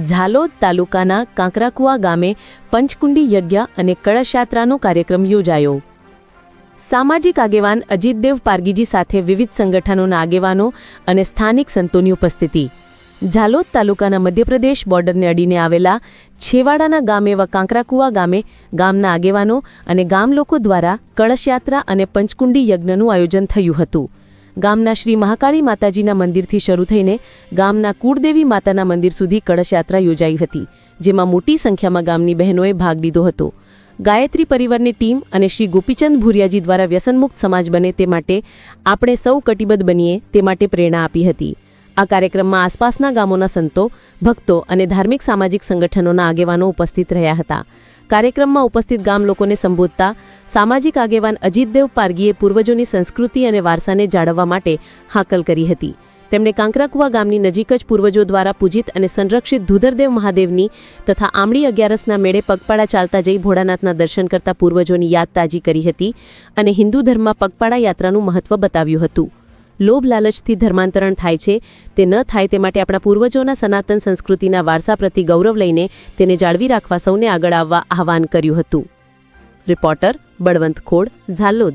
ઝાલોદ તાલુકાના કાંકરાકુવા ગામે પંચકુંડી યજ્ઞ અને કળશયાત્રાનો કાર્યક્રમ યોજાયો. સામાજિક આગેવાન અજીતદેવ પારગીજી સાથે વિવિધ સંગઠનોના આગેવાનો અને સ્થાનિક સંતોની ઉપસ્થિતિ. ઝાલોદ તાલુકાના મધ્યપ્રદેશ બોર્ડરને અડીને આવેલા છેવાડાના ગામ એવા કાંકરાકુવા ગામે ગામના આગેવાનો અને ગામ લોકો દ્વારા કળશયાત્રા અને પંચકુંડી યજ્ઞનું આયોજન થયું હતું. ગામના શ્રી મહાકાળી માતાજીના મંદિરથી શરૂ થઈને ગામના કુળદેવી માતાના મંદિર સુધી કળશયાત્રા યોજાઈ હતી, જેમાં મોટી સંખ્યામાં ગામની બહેનોએ ભાગ લીધો હતો. ગાયત્રી પરિવારની ટીમ અને શ્રી ગોપીચંદ ભુરિયાજી દ્વારા વ્યસનમુક્ત સમાજ બને તે માટે આપણે સૌ કટિબદ્ધ બનીએ તે માટે પ્રેરણા આપી હતી. આ કાર્યક્રમમાં આસપાસના ગામોના સંતો, ભક્તો અને ધાર્મિક સામાજિક સંગઠનોના આગેવાનો ઉપસ્થિત રહ્યા હતા. કાર્યક્રમમાં ઉપસ્થિત ગામ લોકોને સંબોધતા સામાજિક આગેવાન અજીતદેવ પારગીએ પૂર્વજોની સંસ્કૃતિ અને વારસાને જાળવવા માટે હાકલ કરી હતી. તેમણે કાંકરાકુવા ગામની નજીક જ પૂર્વજો દ્વારા પૂજિત અને સંરક્ષિત ધુધરદેવ મહાદેવની તથા આમળી અગિયારસના મેળે પગપાળા ચાલતા જઈ ભોળાનાથના દર્શન કરતા પૂર્વજોની યાદ તાજી કરી હતી અને હિન્દુ ધર્મમાં પગપાળા યાત્રાનું મહત્વ બતાવ્યું હતું. લોભ લાલચથી ધર્માંતરણ થાય છે. તે ન થાય તે માટે આપણા પૂર્વજોના સનાતન સંસ્કૃતિના વારસા પ્રતિ ગૌરવ લઈને તેને જાળવી રાખવા સૌને આગળ આવવા આહવાન કર્યું હતું. રિપોર્ટર બળવંત ખોડ, ઝાલોદ.